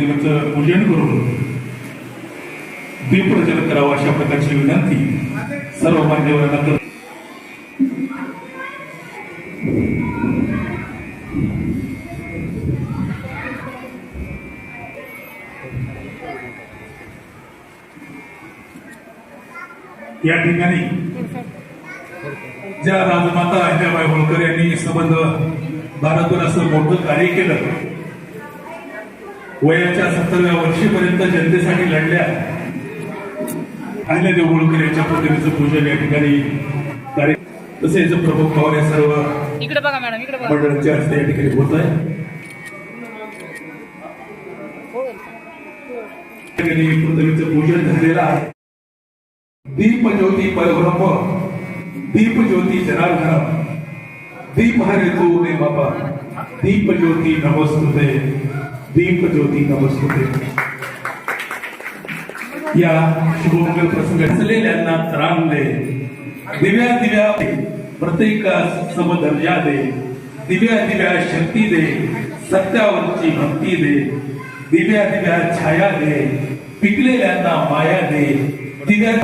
प्रतिमेचं पूजन करून दीपप्रज्वलन करावं अशा प्रकारची विनंती सर्व मान्यवरांना करतो. या ठिकाणी ज्या राजमाता अहिल्याबाई होळकर यांनी संबंध भारतभर असं मोठं कार्य केलं वयाच्या सत्तरव्या वर्षीपर्यंत जनतेसाठी लढल्या. अहिल्यादेव होळकर यांच्या प्रतिमेचं पूजन या ठिकाणी तसेच प्रमुख पवार या सर्व मंडळाच्या हस्ते या ठिकाणी होत आहे. प्रतिमेचं पूजन झालेलं आहे. दीप ज्योती परब्रह्म दीप ज्योती जनार्दन दीप हरे तू मे बाबा दीप ज्योती नमस्कृते दीप ज्योती नमस्कृते या शुभमंगल प्रसंग असलेल्यांना त्राण दे. दिव्या दिव्या प्रत्येकास समदर्जा दे दिव्या दिव्या शक्ती दे. सत्यावरची भक्ती दे. दिव्या दिव्या छाया दे. पिकलेल्यांना माया दे. दिव्या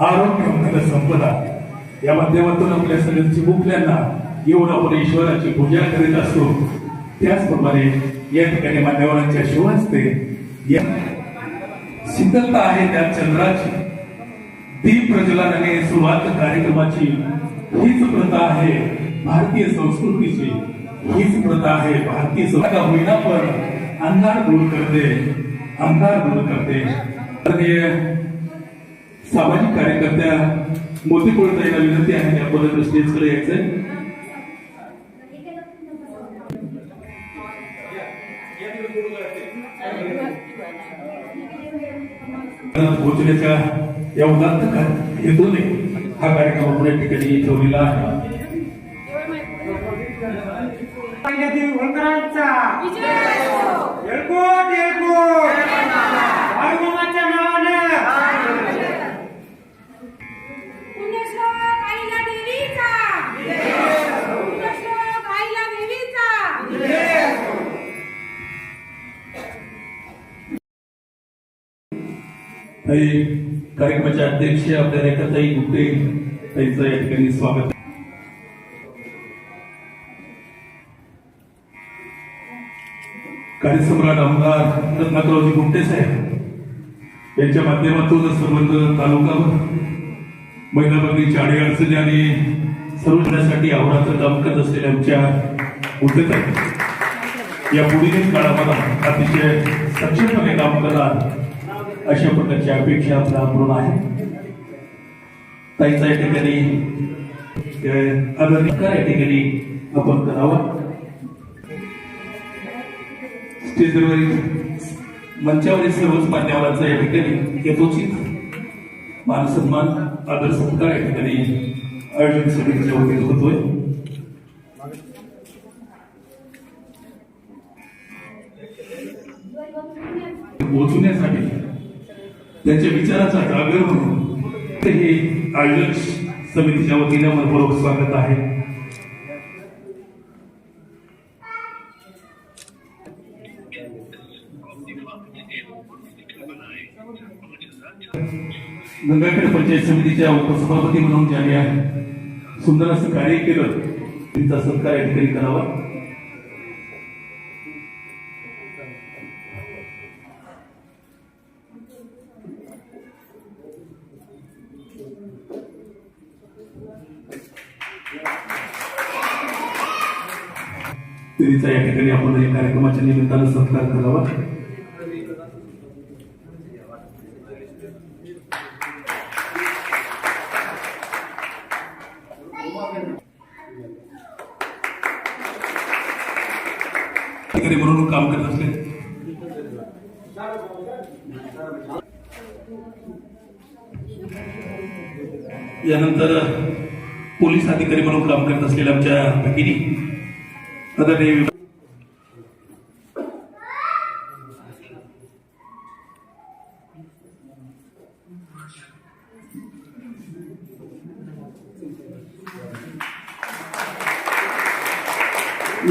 आरोग्य धन संपदा. या माध्यमातून आपल्या सगळ्यांची मुखल्यांना येऊन आपण ईश्वराची पूजा करीत असतो. त्याचप्रमाणे या ठिकाणी मान्यवरांच्या शिवहस्ते या शीतलता आहे त्या चंद्राची. दीप प्रज्वलनाने सुरुवात कार्यक्रमाची. हीच प्रथा आहे भारतीय संस्कृतीची. हीच प्रथा आहे भारतीय संस्कृती होईना पण अंधार दूर करते. अंधार दूर करते. सामाजिक कार्यकर्त्या मोती कोळताईला विनंती आहे की आपण स्टेजकडे यायचंय. पोहोचण्याच्या या का- हेतूने हा कार्यक्रम आपण या ठिकाणी ठेवलेला आहे. होळकरांचा काही कार्यक्रमाचे अध्यक्ष आपल्या रेखाताई गुप्ते त्यांचं या ठिकाणी स्वागत. कार्यसम्राट आमदार रत्नाकररावजी गुप्ते साहेब यांच्या माध्यमातून संबंध तालुकावर महिलांमधील अडी अडचणी आणि सर्व करण्यासाठी काम करत असलेल्या आमच्या गुप्ते या पुढील काळामध्ये अतिशय सक्षमपणे काम करणार अशा प्रकारची अपेक्षा आपल्याकडून आहे. ताईचा या ठिकाणी अ, या ठिकाणी आपण करावा. स्टेजवरील मंचावरील सर्वच मान्यवरांचा या ठिकाणी यथोचित मान सन्मान आदर सत्कार या ठिकाणी आयोजन समितीच्या वतीने होतोय. त्यांच्या विचाराचा जागर म्हणून ते हे आयोजक समितीच्या वतीने मनपूर्वक स्वागत आहे. गंगाखेड पंचायत समितीच्या उपसभापती म्हणून ज्यांनी आहे सुंदर असं कार्य केलं त्यांचा सत्कार या ठिकाणी करावा तिचा या ठिकाणी आपण या कार्यक्रमाच्या निमित्तानं सत्कार करावा. अधिकारी म्हणून काम करत असले. यानंतर पोलीस अधिकारी म्हणून काम करत असलेल्या आमच्या भगिनी आदरणीय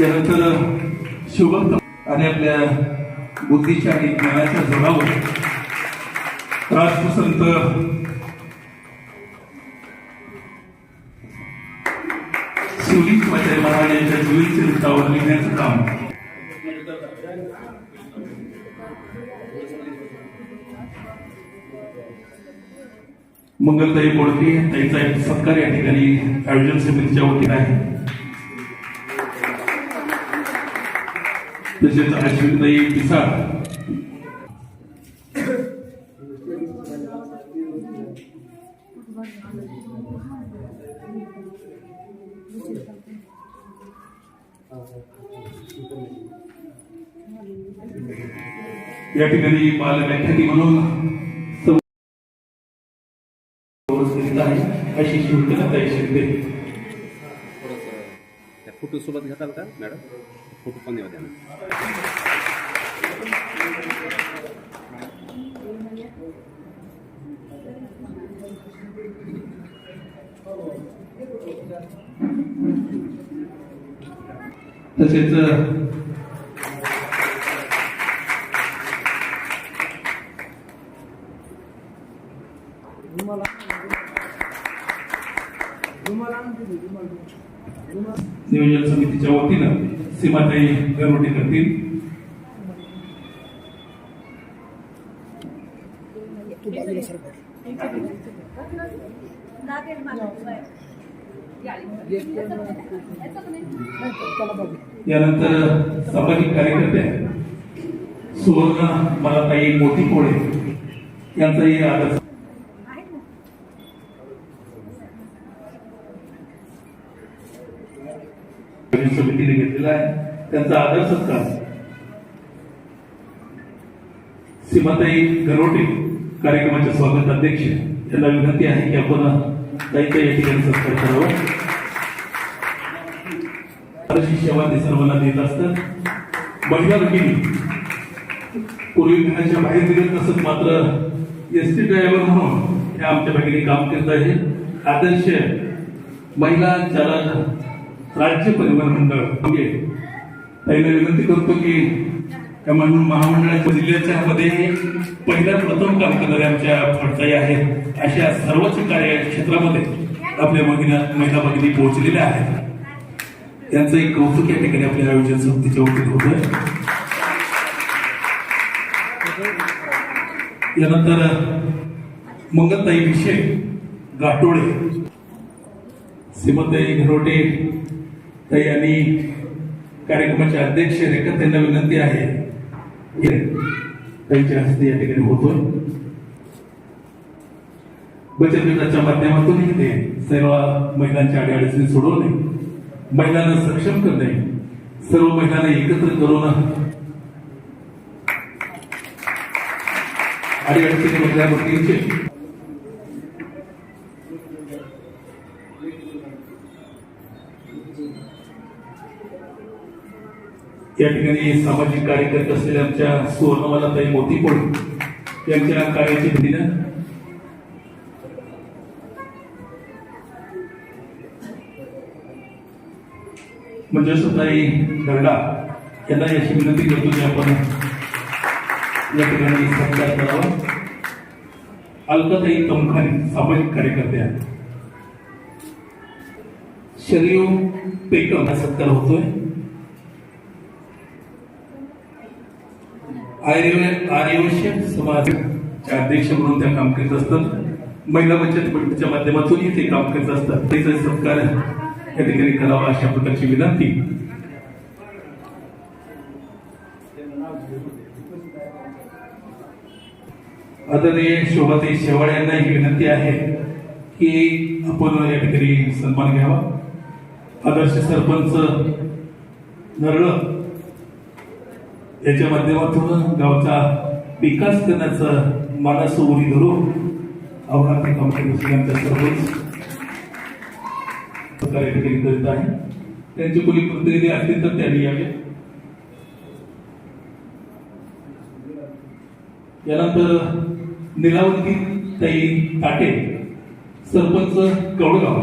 यानंतर शुभम आणि आपल्या बुद्धीच्या आणि ज्ञानाच्या जोरावर राष्ट्रसंत शिवलिंग महाराज यांच्या जीवन चरित्रावर लिहिण्याचं काम मंगलताई बोडके ताईचा एक सत्कार या ठिकाणी आयोजन समितीच्या वतीने आहे. तसेच अश्विनताई पिसाळ. या ठिकाणी बाल व्याख्याती म्हणून अशी शिवकला ताई शिंदे थोडंसं त्या फोटोसोबत घेताल का मॅडम? फोटो पण येऊ द्या तसेच नियोजन समितीच्या वतीनं सीमाताई गरवटे करतील. यानंतर सामाजिक कार्यकर्ते सुवर्ण मलाताई मोठी कोळे यांचाही आदर गणेश समितीने घेतलेला आहे. त्यांचा आदर सत्कार. सीमाताई गरोटे कार्यक्रमाचे स्वागत अध्यक्ष. यांना विनंती आहे की आपण ताईचा या ठिकाणी सत्कार करावा. शिष्यवादी सर्वांना देत असतात. महिला भगिनी पूर्वी घराच्या बाहेर निघत नसत मात्र एस टी ड्रायव्हर म्हणून हे आमच्या भगिनी काम करत आहे. आदर्श महिला चालक राज्य परिवहन मंडळ म्हणजे ताईला विनंती करतो की त्या म्हणून महामंडळाच्या जिल्ह्याच्या मध्ये पहिल्या प्रथम काम करणारे आमच्या फडताई आहेत. अशा सर्वच कार्य क्षेत्रामध्ये आपल्या महिला महिला भगिनी पोहोचलेल्या आहेत. त्यांचं एक कौतुक या ठिकाणी आपल्या आयोजन समितीच्या वतीने होत. यानंतर मंगलताई विषय गाठोडे श्रीमंताई घरोटे तर यांनी कार्यक्रमाचे अध्यक्ष रेखा त्यांना विनंती आहे. त्यांच्या हस्ते या ठिकाणी होतोय. बचत गटाच्या माध्यमातूनही ते सर्व महिलांच्या अडीअडचणी सोडवणे महिलांना सक्षम करणे. सर्व महिलांना एकत्र करून अडीअडचणी महिला या ठिकाणी सामाजिक कार्यकर्ते असलेल्या आमच्या सुवर्णमालाताई मोतीपोळ यांच्या कार्याची धीनं म्हणजे सुताई गरडा यांना याची विनंती करतो की आपण या ठिकाणी सत्कार करावा अलकाताई तमखाने सामाजिक कार्यकर्ते आहेत. शरीर पेकम हा सत्कार होतोय. आर्य आर्यवश्य समाजच्या अध्यक्ष म्हणून त्या काम करीत असतात. महिला बचत गटाच्या माध्यमातूनही ते काम करीत असतात. त्याचा सत्कार या ठिकाणी करावा अशा प्रकारची विनंती. आदरणीय शोभाताई शेवाळे यांना ही विनंती आहे की आपण या ठिकाणी सन्मान घ्यावा. आदर्श सरपंच नरळ त्याच्या माध्यमातून गावचा विकास करण्याचं मानस उरी धरून अवघाती कंपनी आमच्या या ठिकाणी करीत आहे. त्यांचे कोणी प्रतिनिधी असतील तर त्यांनी यावे. यानंतर निलावती ताई ताटे सरपंच कवडगाव.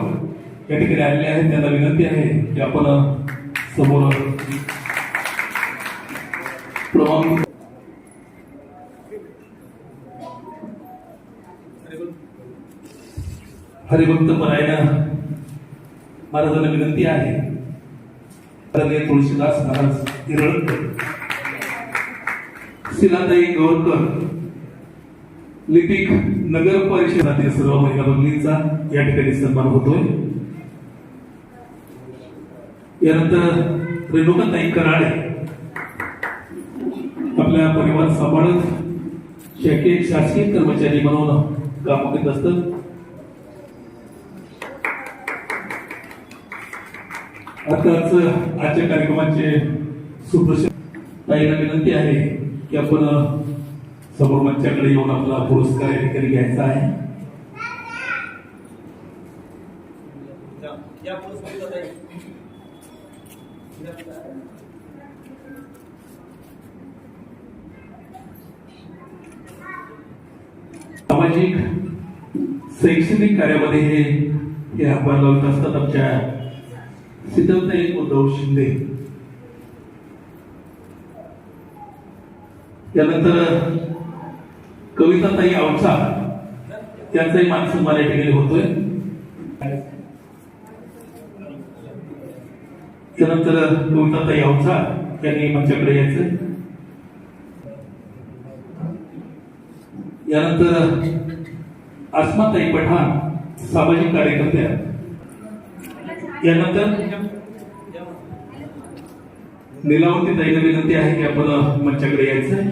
या ठिकाणी आलेले आहेत. त्यांना विनंती आहे की आपण समोर हरिभक्त परायण महाराजांना विनंती आहे. तुळशीदास महाराज केरळकर शिलाताई गौरकर लिपिक नगर परिषदातील सर्व महिला भगिनींचा या ठिकाणी सन्मान होतोय. यानंतर रेणुकाताई कराडे आपल्या परिवार सांभाळत शाखेत शासकीय कर्मचारी म्हणून काम करत असतात आताच आजच्या कार्यक्रमाचे सुप्रसिद्ध ताईला विनंती आहे की आपण समोर मंचाकडे येऊन आपला पुरस्कार या ठिकाणी घ्यायचा आहे सामाजिक शैक्षणिक कार्यामध्ये हे हे हातभार लावत असतात आमच्या सिद्धवताई उद्धव शिंदे. त्यानंतर कविताताई आवसा त्यांचाही मान सन्मान या ठिकाणी होतोय. त्यानंतर कविताताई आवसा त्यांनी आमच्याकडे यायचं यानंतर अस्माताई पठाण सामाजिक कार्यकर्त्या यानंतर लीलावती ताईला विनंती आहे की आपण मंचाकडे यायचं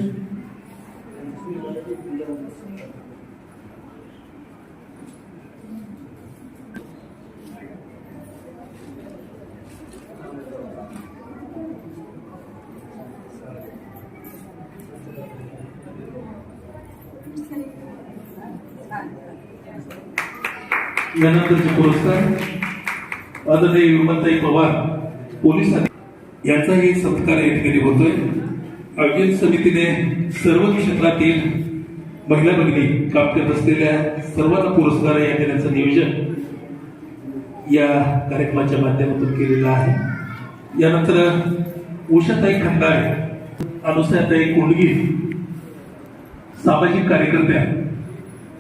यानंतरचे पुरस्कार आदरणीय विमलताई पवार पोलीस याचाही यांचाही सत्कार या ठिकाणी होतोय. आयोजन समितीने सर्व क्षेत्रातील महिला भगिनी काम करत असलेल्या सर्वांना पुरस्कार या देण्याचं नियोजन या कार्यक्रमाच्या माध्यमातून केलेलं आहे. यानंतर उषाताई खंडाळे अनुसयाताई कोंडगी सामाजिक कार्यकर्त्या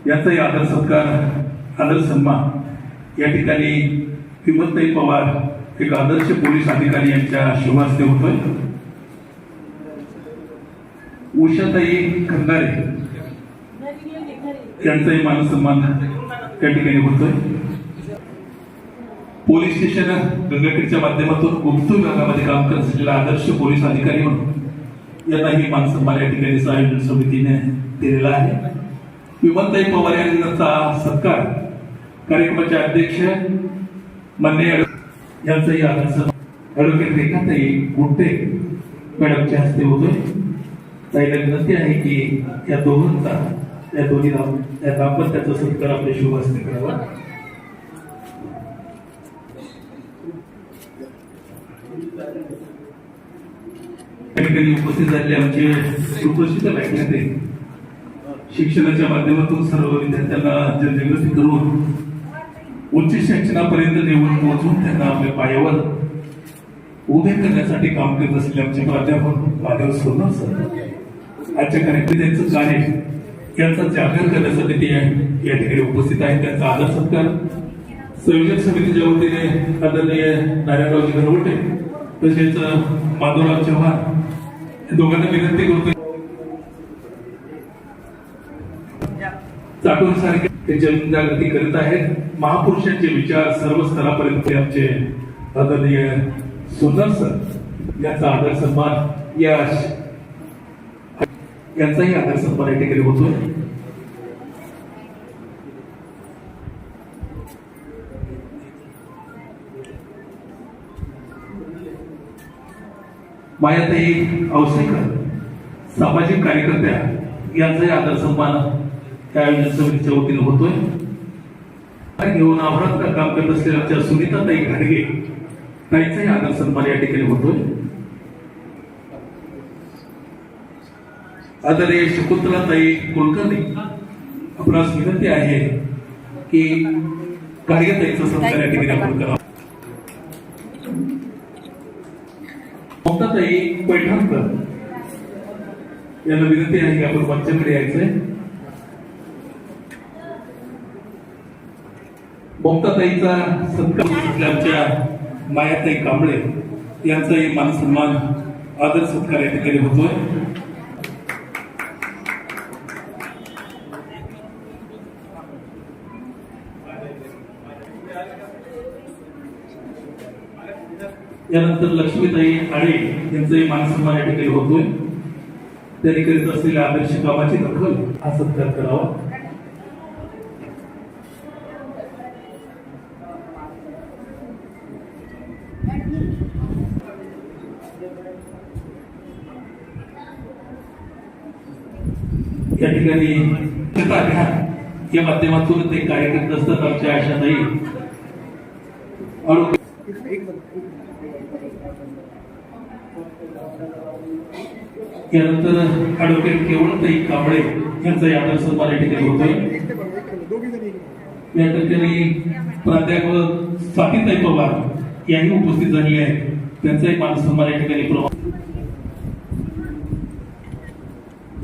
यांचाही आदर सत्कार आदर सन्मान या ठिकाणी विमलताई पवार एक आदर्श पोलीस अधिकारी यांच्या शुभास्ते होतोय. उषाताई खंदारे यांचाही मान सन्मान त्या ठिकाणी होतोय. पोलीस स्टेशन गंगाखेडच्या माध्यमातून गुप्त विभागामध्ये काम करत असलेला आदर्श पोलीस अधिकारी म्हणून यांनाही मान सन्मान या ठिकाणी आयोजन समितीने दिलेला आहे. विमलताई पवार यांचा सत्कार कार्यक्रमाचे अध्यक्ष मान्य ॲड- यांचाही आदर सन्मान ॲडव्होकेट रेखाताई गुट्टे मॅडमच्या हस्ते होतोय. ताईला विनंती आहे की या दोघांचा त्या दोन्ही या दाम्पत्याचा सत्कार आपल्या शुभ हस्ते करावा. ठिकाणी उपस्थित झालेले आमचे सुप्रसिद्ध व्याख्याते. शिक्षणाच्या माध्यमातून सर्व विद्यार्थ्यांना जनजागृती करून उच्च शिक्षणापर्यंत निवड पोहोचून त्यांना आपल्या पायावर उभे करण्यासाठी काम करत असलेले आमचे प्राध्यापक महादेव सोनर सर. आजच्या कार्यक्रमात त्यांचं कार्य यांचा जागर करण्यासाठी ते या ठिकाणी उपस्थित आहेत. त्यांचा आदर सत्कार संयोजक समितीच्या वतीने आदरणीय नारायणरावजी घरवटे तसेच माधवराव चव्हाण दोघांना विनंती करतो. चाटूर सारखे ते जनजागृती करीत आहेत. महापुरुषांचे विचार सर्व स्तरापर्यंत आमचे आदरणीय सुंदर सर यांचा आदर सन्मान या यांचाही आदर सन्मान या ठिकाणी होतोय. मायाताई औसेकर सामाजिक कार्यकर्त्या यांचाही आदर सन्मान त्या आयोजन समितीच्या वतीने होतोय. घेऊन आव्हानात काम करत असलेल्या आमच्या सुनीताताई घाडगे ताईचाही आदर सन्मान या ठिकाणी होतोय. आदरणीय शकुंतलाताई कुलकर्णी आपणास विनंती आहे की कार्यताईचा सत्कार या ठिकाणी आपण करावा ममताताई पैठणकर यांना विनंती आहे की आपण मंचाकडे यायचंय. ममताताईचा सत्कार आमच्या मायाताई कांबळे यांचाही मानसन्मान आदर सत्कार या ठिकाणी होतोय. यानंतर लक्ष्मीताई आळे यांचाही मानसन्मान या ठिकाणी होतोय. त्यांनी करीत असलेल्या आदर्श कामाची दखल हा सत्कार करावा. ठिकाणी स्वच्छता अभियान या माध्यमातून ते कार्य करत असतात आमच्या आशाताई. आरोग्य यानंतर ऍडव्होकेट केवळताई कांबळे यांचा आदर सन्मान या ठिकाणी होतोय. या ठिकाणी प्राध्यापक स्वातीताई पवार याही उपस्थित झाली आहेत. त्यांचाही मान सन्मान या ठिकाणी प्रवा-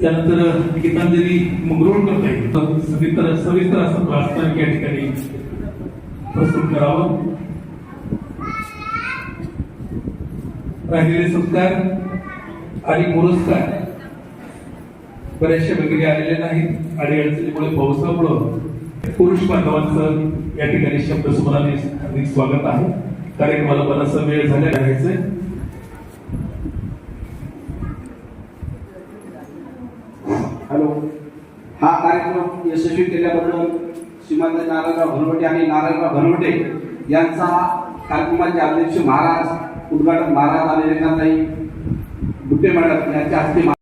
त्यानंतर गीतांजली मंगरूळ करता येईल. सविस्तर सविस्तर असं प्रास्ताविक या ठिकाणी प्रस्तुत करावं. राहिलेले संस्कार आणि पुरस्कार बऱ्याचशा वगैरे आलेले नाहीत. आणि अडचणीमुळे पावसामुळं पुरुष बांधवांचं या ठिकाणी शब्द सुमराने स्वागत आहे. कार्यक्रमाला बराचसा वेळ झालेला राहायचंय हॅलो हा कार्यक्रम यशस्वी केल्याबद्दल श्रीमंत नारायणराव भनवटे आणि नारायणराव भनवटे यांचा कार्यक्रमाचे अध्यक्ष महाराज उद्घाटक महाराज आणि रेखाताई बुट्टे मॅडम यांच्या हस्ते